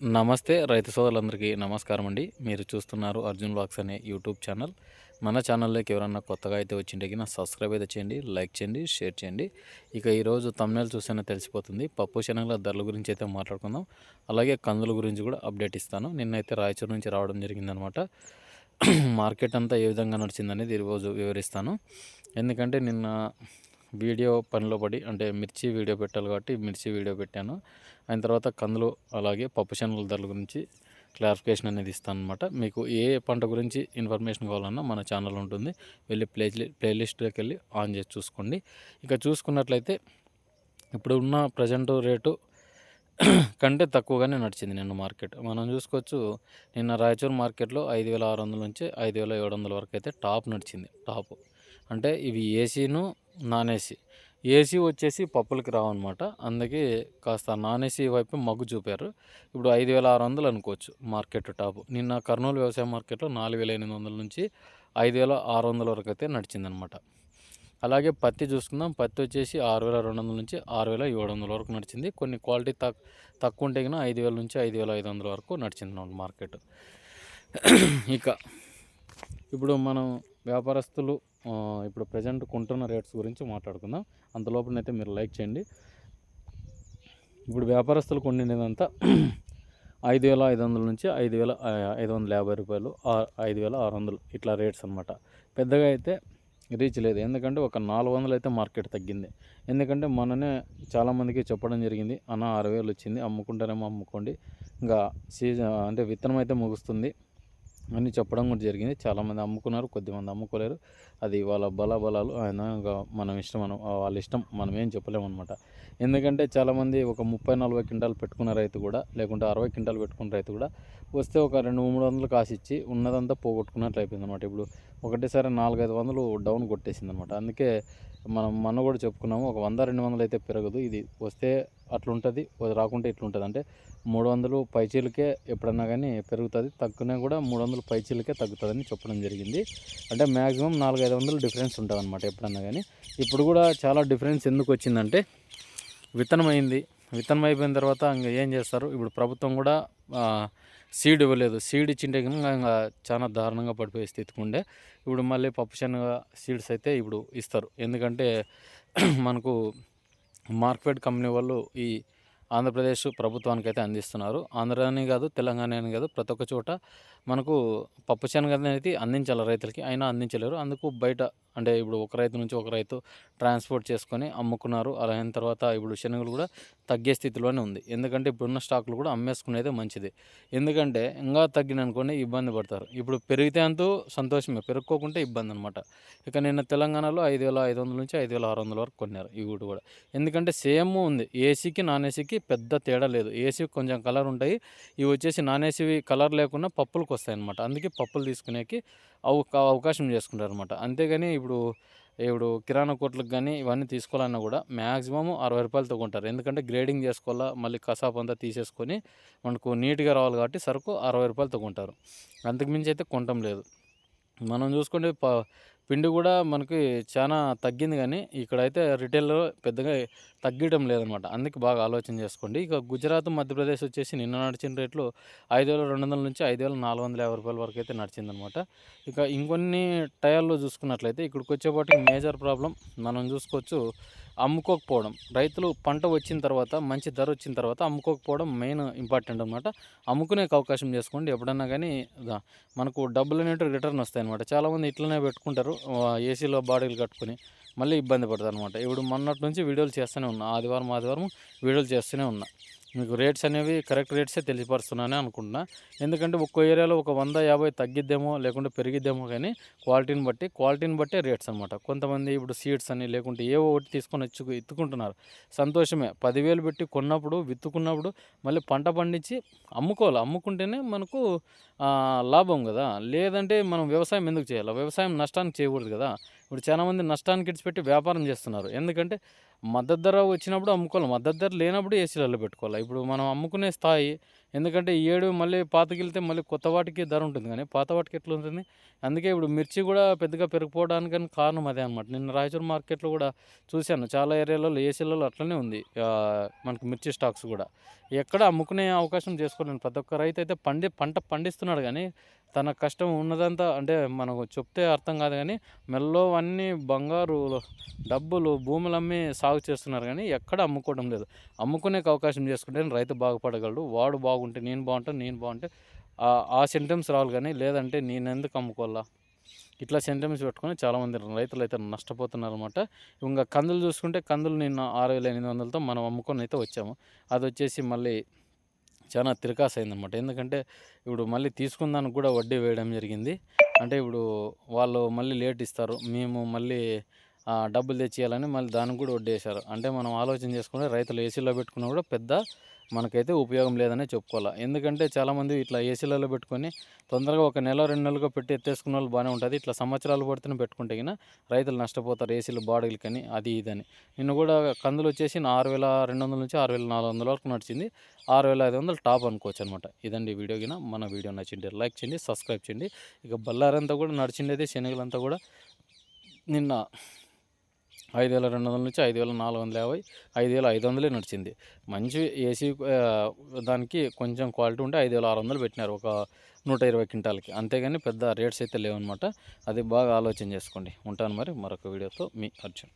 నమస్తే రైతు సోదరులందరికీ నమస్కారం అండి. మీరు చూస్తున్నారు అర్జున్ బ్లాగ్స్ అనే యూట్యూబ్ ఛానల్. మన ఛానల్లోకి ఎవరన్నా కొత్తగా అయితే వచ్చింటే నా సబ్స్క్రైబ్ అయితే చేయండి లైక్ చేయండి షేర్ చేయండి. ఇక ఈరోజు తమిళ చూస్తేనే తెలిసిపోతుంది. పప్పు శనగల ధరల గురించి అయితే మాట్లాడుకుందాం. అలాగే కందుల గురించి కూడా అప్డేట్ ఇస్తాను. నిన్నైతే రాయచూరు నుంచి రావడం జరిగిందనమాట మార్కెట్ అంతా ఏ విధంగా నడిచిందనేది ఈరోజు వివరిస్తాను. ఎందుకంటే నిన్న వీడియో పనిలో పడి అంటే మిర్చి వీడియో పెట్టాలి కాబట్టి మిర్చి వీడియో పెట్టాను. ఆయన తర్వాత కందులు అలాగే పప్పు శనగల ధరల గురించి క్లారిఫికేషన్ అనేది ఇస్తాను అనమాట మీకు ఏ పంట గురించి ఇన్ఫర్మేషన్ కావాలన్నా మన ఛానల్ ఉంటుంది. వెళ్ళి ప్లే ప్లేలిస్ట్లోకి వెళ్ళి ఆన్ చేసి చూసుకోండి. ఇక చూసుకున్నట్లయితే ఇప్పుడు ఉన్న ప్రజెంట్ రేటు కంటే తక్కువగానే నడిచింది నిన్న మార్కెట్. మనం చూసుకోవచ్చు నిన్న రాయచూరు మార్కెట్లో ఐదు వేల ఆరు వందల నుంచి ఐదు వేల ఏడు వందల వరకు అయితే టాప్ నడిచింది. టాప్. అంటే ఇవి ఏసీను నాన్ ఏసీ ఏసీ వచ్చేసి పప్పులకి రావన్నమాట. అందుకే కాస్త నాన్ ఏసీ వైపు మగ్గు చూపారు. ఇప్పుడు ఐదు వేల ఆరు వందలు అనుకోవచ్చు మార్కెట్ టాప్. నిన్న కర్నూలు వ్యవసాయ మార్కెట్లో నాలుగు వేల ఎనిమిది వందల నుంచి ఐదు వేల ఆరు వందల వరకు అయితే నడిచిందనమాట అలాగే పత్తి చూసుకుందాం. పత్తి వచ్చేసి ఆరు వేల రెండు వందల నుంచి ఆరు వేల ఏడు వందల వరకు నడిచింది. కొన్ని క్వాలిటీ తక్ తక్కువ ఉంటే కన్నా ఐదు వేల నుంచి ఐదు వేల ఐదు వందల వరకు నడిచింది మార్కెట్. ఇక ఇప్పుడు మనం వ్యాపారస్తులు ఇప్పుడు ప్రజెంట్ కొంటున్న రేట్స్ గురించి మాట్లాడుకుందాం. అంతలోపలనైతే మీరు లైక్ చేయండి. ఇప్పుడు వ్యాపారస్తులు కొండినదంతా ఐదు వేల ఐదు వందల నుంచి ఐదు వేల ఐదు వందల యాభై రూపాయలు ఐదు వేల ఆరు వందలు ఇట్లా రేట్స్ అనమాట పెద్దగా అయితే రీచ్ లేదు. ఎందుకంటే ఒక నాలుగు వందలు అయితే మార్కెట్ తగ్గింది. ఎందుకంటే మొన్ననే చాలామందికి చెప్పడం జరిగింది అన్న ఆరు వేలు వచ్చింది అమ్ముకుంటారేమో అమ్ముకోండి. ఇంకా సీజన్ అంటే విత్తనం అయితే ముగుస్తుంది. అని చెప్పడం కూడా జరిగింది. చాలామంది అమ్ముకున్నారు కొద్దిమంది అమ్ముకోలేరు. అది వాళ్ళ బల బలాలు ఆయన మనం ఇష్టం మనం వాళ్ళ ఇష్టం మనం ఏం చెప్పలేము అనమాట ఎందుకంటే చాలామంది ఒక ముప్పై నలభై క్వింటాలు పెట్టుకున్న రైతు కూడా లేకుంటే అరవై క్వింటాలు పెట్టుకున్న రైతు కూడా వస్తే ఒక రెండు మూడు వందలు కాసిచ్చి ఉన్నదంతా పోగొట్టుకున్నట్లు అయిపోయింది అనమాట ఇప్పుడు ఒకటేసారి నాలుగైదు వందలు డౌన్ కొట్టేసింది అనమాట అందుకే మనం మొన్న కూడా చెప్పుకున్నాము ఒక వంద రెండు వందలు అయితే పెరగదు. ఇది వస్తే అట్లుంటుంది రాకుంటే ఇట్లుంటుంది. అంటే మూడు వందలు పైచీలకే ఎప్పుడన్నా కానీ పెరుగుతుంది తగ్గునా కూడా మూడు వందలు పైచీలకే తగ్గుతుందని చెప్పడం జరిగింది. అంటే మ్యాక్సిమం నాలుగైదు వందలు డిఫరెన్స్ ఉంటుంది అనమాట ఎప్పుడన్నా కానీ. ఇప్పుడు కూడా చాలా డిఫరెన్స్ ఎందుకు వచ్చిందంటే విత్తనం అయింది. విత్తనం అయిపోయిన తర్వాత ఇంకా ఏం చేస్తారు? ఇప్పుడు ప్రభుత్వం కూడా సీడ్ ఇవ్వలేదు. సీడ్ ఇచ్చింటే కనుక ఇంకా చాలా దారుణంగా పడిపోయే స్థితికి ఉండే. ఇప్పుడు మళ్ళీ పప్పు శనగ సీడ్స్ అయితే ఇప్పుడు ఇస్తారు. ఎందుకంటే మనకు మార్కెట్ కంపెనీ వాళ్ళు ఈ ఆంధ్రప్రదేశ్ ప్రభుత్వానికి అయితే అందిస్తున్నారు. ఆంధ్రాని కాదు తెలంగాణ అని కాదు ప్రతి ఒక్క చోట మనకు పప్పు శనగ అనేది అందించాలి రైతులకి. అయినా అందించలేరు. అందుకు బయట అంటే ఇప్పుడు ఒక రైతు నుంచి ఒక రైతు ట్రాన్స్పోర్ట్ చేసుకొని అమ్ముకున్నారు. అలా అయిన తర్వాత ఇప్పుడు శనగలు కూడా తగ్గే స్థితిలోనే ఉంది. ఎందుకంటే ఇప్పుడున్న స్టాకులు కూడా అమ్మేసుకునేదే మంచిది. ఎందుకంటే ఇంకా తగ్గిననుకోండి ఇబ్బంది పడతారు. ఇప్పుడు పెరిగితే అంతూ సంతోషమే. పెరుక్కోకుంటే ఇబ్బంది అనమాట ఇక నిన్న తెలంగాణలో ఐదు వేల ఐదు వందల నుంచి ఐదు వేల ఆరు వందల వరకు కొన్నారు ఈ కూడా. ఎందుకంటే సేమ్ ఉంది. ఏసీకి నాన్ ఏసీకి పెద్ద తేడా లేదు. ఏసీ కొంచెం కలర్ ఉంటాయి. ఇవి వచ్చేసి నాన్ కలర్ లేకుండా పప్పులకు వస్తాయి అనమాట అందుకే పప్పులు తీసుకునేకి అవకాశం చేసుకుంటారు అనమాట అంతేగాని ఇప్పుడు ఇప్పుడు కిరాణా కొట్లకు కానీ ఇవన్నీ తీసుకోవాలన్నా కూడా మ్యాక్సిమం అరవై రూపాయలు తగ్గుంటారు ఎందుకంటే గ్రేడింగ్ చేసుకోవాలా మళ్ళీ కసాపు అంతా తీసేసుకొని మనకు నీట్గా రావాలి కాబట్టి సరుకు అరవై రూపాయలు తగ్గుంటారు అంతకుమించి అయితే కొనటం లేదు. మనం చూసుకుంటే ప పిండి కూడా మనకి చాలా తగ్గింది కానీ ఇక్కడైతే రిటైల్లో పెద్దగా తగ్గడం లేదనమాట. అందుకే బాగా ఆలోచన చేసుకోండి. ఇక గుజరాత్ మధ్యప్రదేశ్ వచ్చేసి నిన్న నడిచిన రేట్లు ఐదు వేల రెండు వందల నుంచి ఐదు వేల నాలుగు వందల యాభై రూపాయల వరకు అయితే నడిచిందనమాట. ఇక ఇంకొన్ని టైర్లో చూసుకున్నట్లయితే ఇక్కడికి వచ్చేపాటికి మేజర్ ప్రాబ్లం మనం చూసుకోవచ్చు అమ్ముకోకపోవడం. రైతులు పంట వచ్చిన తర్వాత మంచి ధర వచ్చిన తర్వాత అమ్ముకోకపోవడం మెయిన్ ఇంపార్టెంట్ అనమాట. అమ్ముకునే అవకాశం చేసుకోండి. ఎప్పుడన్నా కానీ మనకు డబ్బులు అనేవి రిటర్న్ వస్తాయన్నమాట చాలామంది ఇట్లనే పెట్టుకుంటారు. ఏసీలో బాడీలు కట్టుకుని మళ్ళీ ఇబ్బంది పడుతుంది అనమాట ఇప్పుడు మొన్నటి నుంచి వీడియోలు చేస్తూనే ఉన్నా ఆదివారం ఆదివారం వీడియోలు చేస్తూనే ఉన్నా. మీకు రేట్స్ అనేవి కరెక్ట్ రేట్సే తెలియపరుస్తున్నానే అనుకుంటున్నా. ఎందుకంటే ఒక్కో ఏరియాలో ఒక వంద యాభై తగ్గిద్దేమో లేకుంటే పెరిగిద్దేమో కానీ క్వాలిటీని బట్టి క్వాలిటీని బట్టే రేట్స్ అనమాట కొంతమంది ఇప్పుడు సీడ్స్ అని లేకుంటే ఏవో ఒకటి తీసుకొని వచ్చి ఎత్తుకుంటున్నారు సంతోషమే. పదివేలు పెట్టి కొన్నప్పుడు విత్తుకున్నప్పుడు మళ్ళీ పంట పండించి అమ్ముకోవాలి. అమ్ముకుంటేనే మనకు లాభం కదా. లేదంటే మనం వ్యవసాయం ఎందుకు చేయాలి? వ్యవసాయం నష్టానికి చేయకూడదు కదా. ఇప్పుడు చాలామంది నష్టానికి ఇడిచిపెట్టి వ్యాపారం చేస్తున్నారు. ఎందుకంటే మద్దతు ధర వచ్చినప్పుడు అమ్ముకోవాలి. మద్దతు ధర లేనప్పుడు ఏసీలలో పెట్టుకోవాలి. ఇప్పుడు మనం అమ్ముకునే స్థాయి ఎందుకంటే ఈ ఏడు మళ్ళీ పాతకెళ్తే మళ్ళీ కొత్త వాటికి ధర ఉంటుంది కానీ పాత వాటికి ఎట్లా ఉంటుంది? అందుకే ఇప్పుడు మిర్చి కూడా పెద్దగా పెరిగిపోవడానికి కారణం అదే అనమాట నిన్న రాయచూరు మార్కెట్లో కూడా చూశాను. చాలా ఏరియాలలో ఏసీలలో అట్లనే ఉంది. మనకు మిర్చి స్టాక్స్ కూడా. ఎక్కడ అమ్ముకునే అవకాశం చేసుకోలేను. ప్రతి ఒక్క రైతు అయితే పండి పంట పండిస్తున్నాడు కానీ తన కష్టం ఉన్నదంతా అంటే మనకు చెప్తే అర్థం కాదు కానీ మెల్లో అన్నీ బంగారు డబ్బులు భూములు అమ్మి సాగు చేస్తున్నారు కానీ ఎక్కడ అమ్ముకోవడం లేదు. అమ్ముకునే అవకాశం చేసుకుంటే రైతు బాగుపడగలడు వాడు బాగుంటే నేను బాగుంటాను నేను బాగుంటే ఆ- ఆ సెంటెన్స్ రావాలి కానీ లేదంటే నేను ఎందుకు అమ్ముకోవాలా? ఇట్లా సెంటెన్స్ పెట్టుకొని చాలామంది రైతులు అయితే నష్టపోతున్నారు అనమాట ఇంకా కందులు చూసుకుంటే కందులు నిన్న ఆరు వేల ఎనిమిది వందలతో మనం అమ్ముకొని అయితే వచ్చాము. అది వచ్చేసి మళ్ళీ చాలా తిరకాసు అయిందనమాట ఎందుకంటే ఇప్పుడు మళ్ళీ తీసుకుందానికి కూడా వడ్డీ వేయడం జరిగింది. అంటే ఇప్పుడు వాళ్ళు మళ్ళీ లేట్ ఇస్తారు. మేము మళ్ళీ డబ్బులు తెచ్చియాలని మళ్ళీ దానికి కూడా వడ్డేశారు అంటే మనం ఆలోచన చేసుకుంటే రైతులు ఏసీలో పెట్టుకున్నా కూడా పెద్ద మనకైతే ఉపయోగం లేదనే చెప్పుకోవాలి. ఎందుకంటే చాలామంది ఇట్లా ఏసీలలో పెట్టుకొని తొందరగా ఒక నెల రెండు నెలలుగా పెట్టి ఎత్తేసుకున్న వాళ్ళు బాగానే ఉంటుంది. ఇట్లా సంవత్సరాలు పడుతున్న పెట్టుకుంటే గిన రైతులు నష్టపోతారు ఏసీలు బాడీలకని అది ఇదని నిన్ను కూడా కందులు వచ్చేసి ఆరు వేల రెండు వందల నుంచి ఆరు వేల నాలుగు వందల వరకు నడిచింది. ఆరు వేల ఐదు వందలు టాప్ అనుకోవచ్చు అనమాట ఇదండి వీడియో కింద మన వీడియో నచ్చింది లైక్ చేయండి సబ్స్క్రైబ్ చేయండి. ఇక బల్లారంతా కూడా నడిచిండేది శనగలంతా కూడా నిన్న ఐదు వేల రెండు వందల నుంచి ఐదు వేల నాలుగు వందల యాభై ఐదు వేల ఐదు వందలే నడిచింది. మంచి ఏసీ దానికి కొంచెం క్వాలిటీ ఉంటే ఐదు వేల ఆరు వందలు పెట్టినారు ఒక నూట ఇరవై క్వింటాలకి. అంతేగాని పెద్ద రేట్స్ అయితే లేవన్నమాట. అది బాగా ఆలోచన చేసుకోండి. ఉంటాను మరి మరొక వీడియోతో మీ అర్జున్.